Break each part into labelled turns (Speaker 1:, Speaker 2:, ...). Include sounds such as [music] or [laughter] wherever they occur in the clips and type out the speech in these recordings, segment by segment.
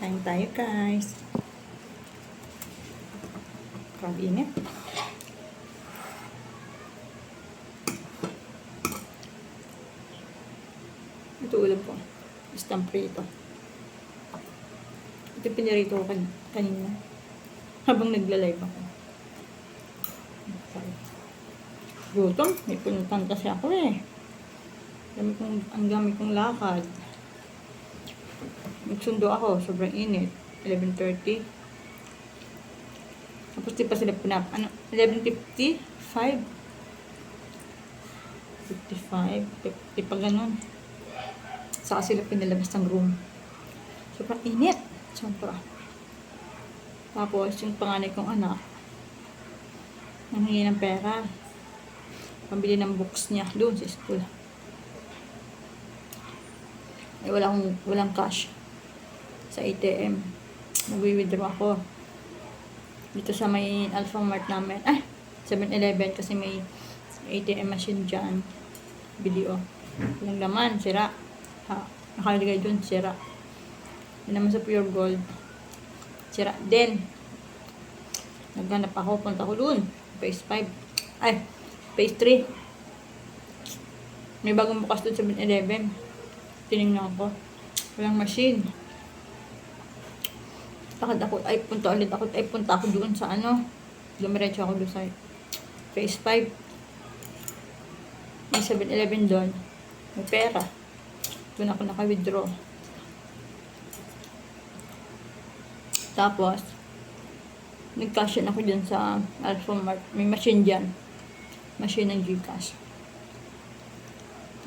Speaker 1: Kain tayo guys. Grabe init. Ito ulam ko. Stamprito. Ito pinarito ko kan kanina. Habang nagla-live ako. Gutom. May punutan kasi ako eh. Dami kong, ang dami kong lakad. Nagsundo ako. Sobrang init. 11.30. Tapos di pa sila pinap... Ano? 11.55? 55? 50 pa ganun. Saka sila pinalabas ng room. Sobrang init. Sobra. Tapos, yung panganay kong anak, nanghingi ng pera. Pambili ng books niya doon sa school. Eh, wala akong, walang cash sa ATM. Nag-withdraw ako. Dito sa may Alpha Mart namin. Ay, 7-Eleven kasi may ATM machine dyan. Video. Walang laman, sira. Ha, nakalagay dun, sira. Yun naman sa Pure Gold. Sira din. Naghanap ako, punta ko dun. Phase 5. Ay, phase 3. May bagong bukas dun sa 7-Eleven. Tinignan ko. Walang machine. Takad ako, ay punta ulit ako, ay punta ako doon sa ano. Dumiretso ako doon sa phase 5. May 7-Eleven doon. May pera. Doon ako naka-withdraw. Tapos, nag-cash ako dyan sa Alpha Mart. May machine dyan. Machine ng Gcash.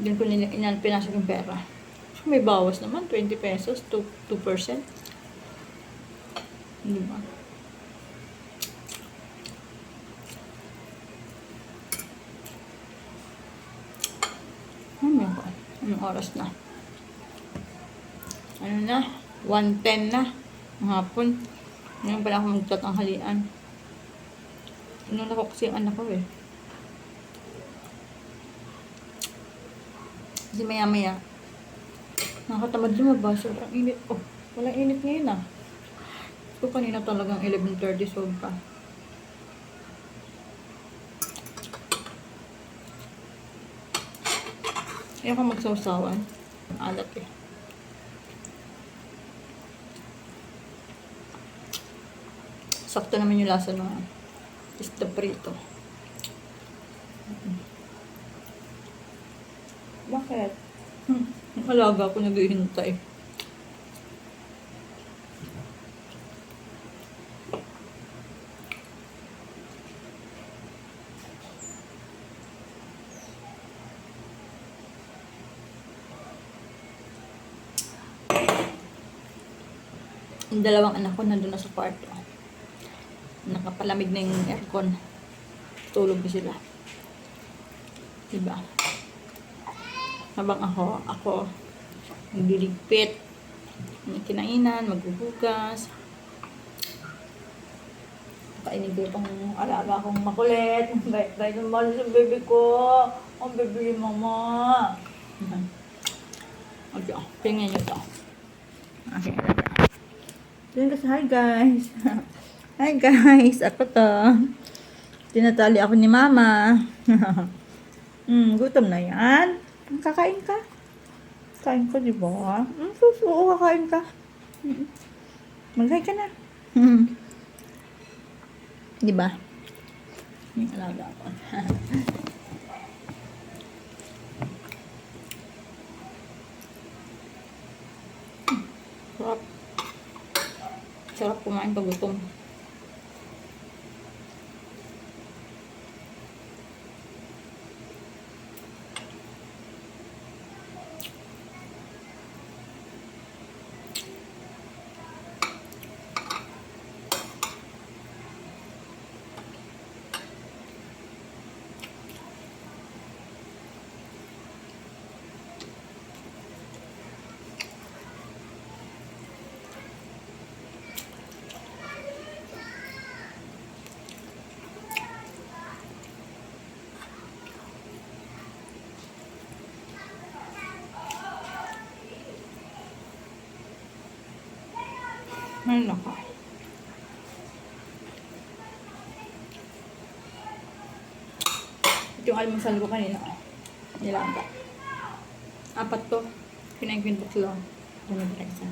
Speaker 1: Doon ko nila, pinasok yung pera. May bawas naman, 20 pesos, 2%. 2%. Di ba? Ano ko? Anong oras na? Ano na? 1.10 na. Ang hapon. Ngayon pala ako magtatanghalian. Ano na ko kasi yung anak ko eh. Kasi maya maya, nakakatamad lumabas. Sobrang init. Oh, walang init ngayon ah. So, kanina talagang 11.30 sobra. Ayaw ka magsawsawan. Alat eh. Sakto naman yung lasa ng isda prito. Bakit? Hmm. Ang alaga ko naghihintay. Yung dalawang anak ko nandun na sa kwarto. Nakapalamig na yung aircon. Tulog na sila. Diba? Habang ako, ako, nagliligpit. May kinainan, maghuhugas. Kainin ko itong alaga kong makulit. [laughs] Ng mahal sa baby ko. Ang baby ni mama. [laughs] Okay, tingnan nyo ito. Okay, kasi, hi guys. [laughs] hi guys, ako to. Tinatali ako ni mama. Hmm, gutom na yan. Kakain ka? Kain ko, di ba? Hmm, susuo, kakain ka. Hmm. Mag-hi ka na. Hmm. Di ba? Yung alaga ko. [laughs] Sarap. Sarap kumain pag gutom. Ay, naka. Ito yung almusal ko kanina. Nilaga. Apat to. Tatlo. Ano ba isa?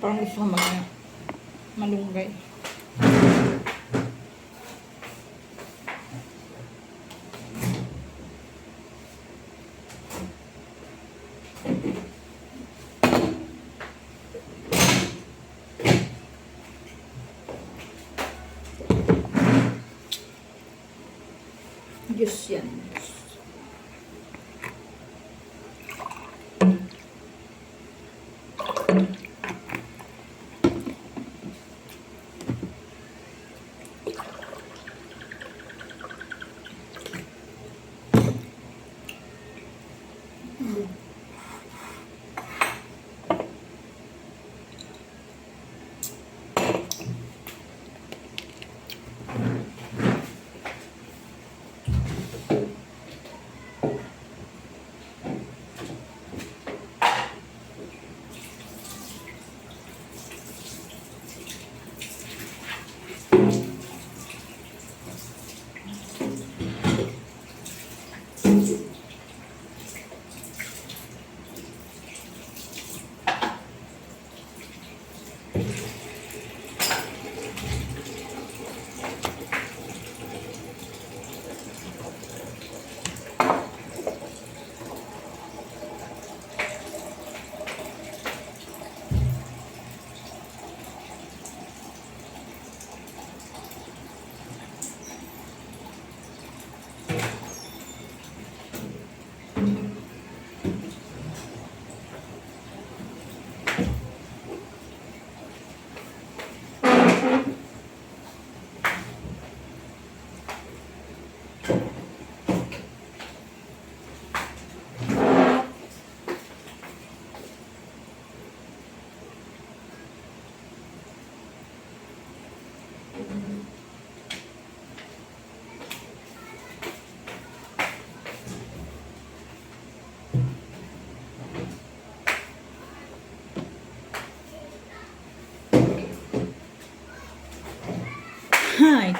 Speaker 1: Parang gusto ko mag malunggay.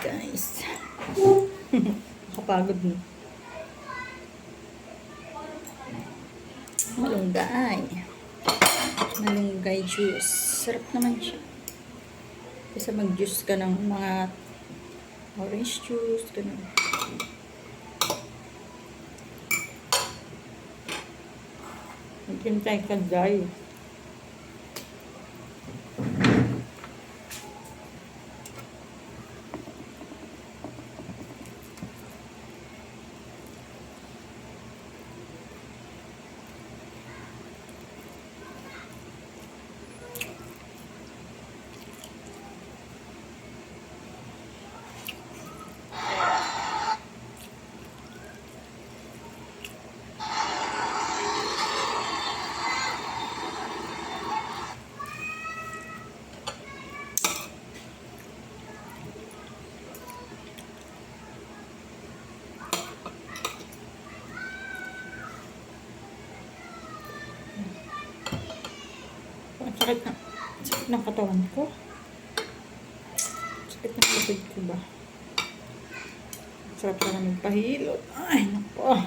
Speaker 1: Guys. [laughs] Nakapagod na. Malunggay. Malunggay juice. Sarap naman siya. Kasi mag-juice ka ng mga orange juice, ganun. Maghintay ka guys. Ang sakit na, sakit ng katawan ko. Sakit ng likod ko ba? Sarap na magpahilot. Ay, nako.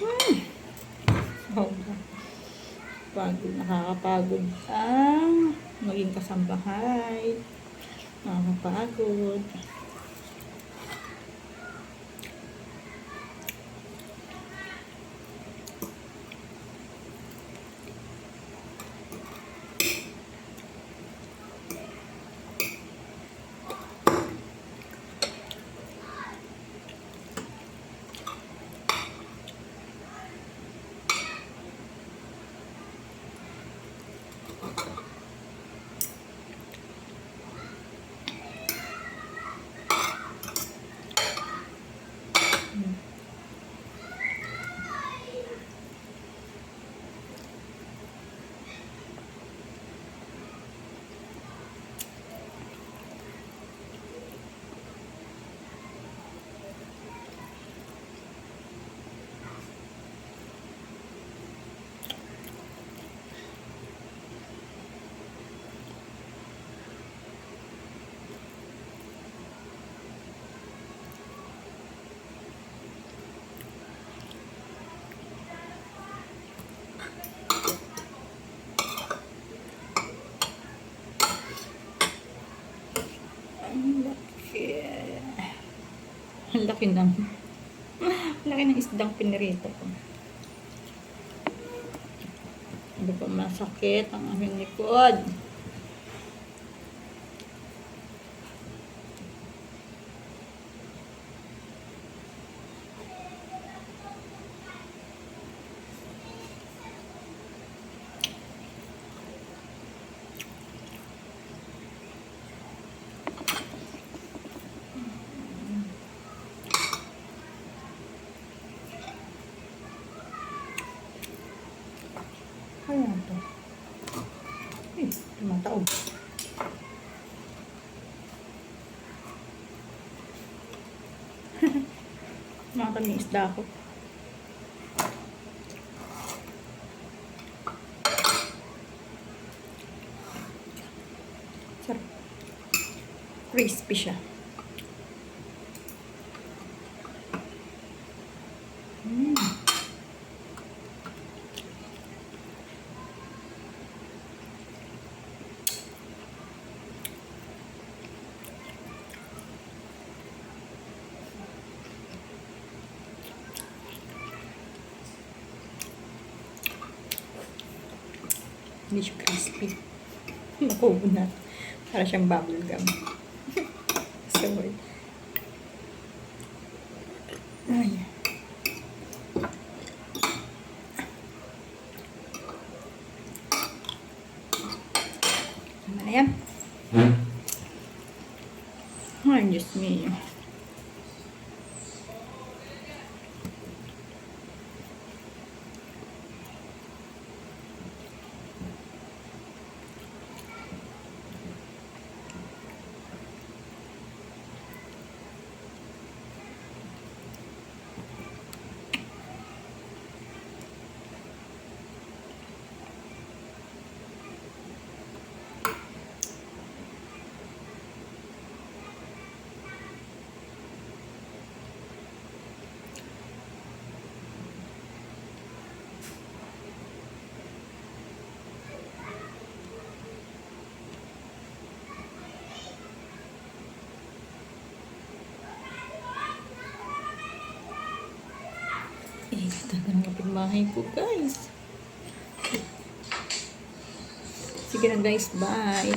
Speaker 1: Hmm. Sobra. Pagod, nakakapagod. Ah, maging kasambahay. Nakakapagod. Ang Ang laki ng... Ang [laughs] laki ng isdang pinirito ko. Hindi ko masakit ang aking likod. Ano to? Eh, tumataog. [laughs] Nakakami isda ako. Sarap. Crispy siya. Mm. Hindi siya crispy. [laughs] Nakubo na. Para siyang bubble gum. [laughs] Sorry. Ay. Tama na yan. Ay, Diyos mio. Eh, kapitbahay ko, guys. Sige na, guys. Bye.